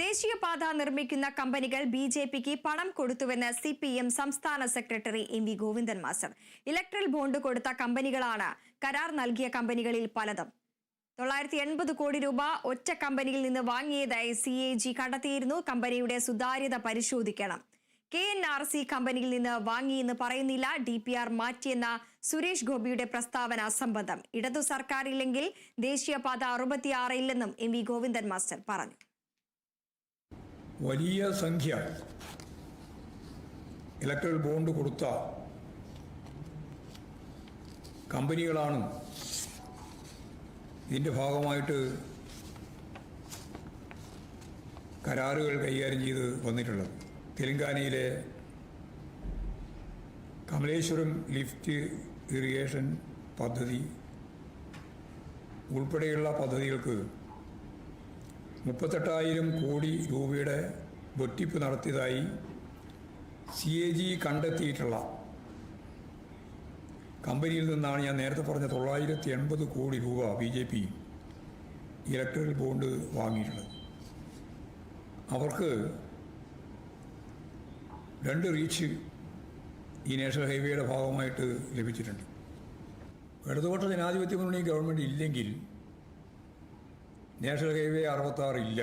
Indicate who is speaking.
Speaker 1: ദേശീയപാത നിർമ്മിക്കുന്ന കമ്പനികൾ ബി ജെ പിക്ക് പണം കൊടുത്തുവെന്ന് സി പി എം സംസ്ഥാന secretary M V Govindan master. Electoral bond കൊടുത്ത കമ്പനികളാണ് കരാർ നൽകിയ കമ്പനികളിൽ പലതും. തൊള്ളായിരത്തി എൺപത് കോടി രൂപ ഒറ്റ കമ്പനിയിൽ നിന്ന് വാങ്ങിയതായി സി എ ജി കണ്ടെത്തിയിരുന്നു. കമ്പനിയുടെ സുതാര്യത പരിശോധിക്കണം. കെ എൻ ആർ സി കമ്പനിയിൽ നിന്ന് വാങ്ങിയെന്ന് പറയുന്നില്ല. ഡി പി ആർ മാറ്റിയെന്ന സുരേഷ് ഗോപിയുടെ പ്രസ്താവന അസംബന്ധം. ഇടതു സർക്കാരില്ലെങ്കിൽ ദേശീയപാത അറുപത്തിയാറില്ലെന്നും എം വി ഗോവിന്ദൻ മാസ്റ്റർ പറഞ്ഞു.
Speaker 2: വലിയ സംഖ്യ. ഇലക്ട്രൽ ബോണ്ട് കൊടുത്ത കമ്പനികളാണ് ഇതിന്റെ ഭാഗമായിട്ട് കരാറുകൾ കൈകാര്യം ചെയ്ത് വന്നിട്ടുള്ളത്. തെലങ്കാനയിലെ കമലേശ്വരം ലിഫ്റ്റ് ഇറിഗേഷൻ പദ്ധതി ഉൾപ്പെടെയുള്ള പദ്ധതികൾക്ക് മുപ്പത്തെട്ടായിരം കോടി രൂപയുടെ വെട്ടിപ്പ് നടത്തിയതായി സി എ ജി കണ്ടെത്തിയിട്ടുള്ള കമ്പനിയിൽ നിന്നാണ് ഞാൻ നേരത്തെ പറഞ്ഞ തൊള്ളായിരത്തി എൺപത് കോടി രൂപ B J P electrical bond വാങ്ങിയിട്ടുള്ളത്. അവർക്ക് രണ്ട് റീച്ച് ഈ നാഷണൽ ഹൈവേയുടെ ഭാഗമായിട്ട് ലഭിച്ചിട്ടുണ്ട്. ഇടതുപക്ഷ ജനാധിപത്യ മുന്നണി ഗവൺമെന്റ് ഇല്ലെങ്കിൽ നാഷണൽ ഹൈവേ അറുപത്താറ് ഇല്ല.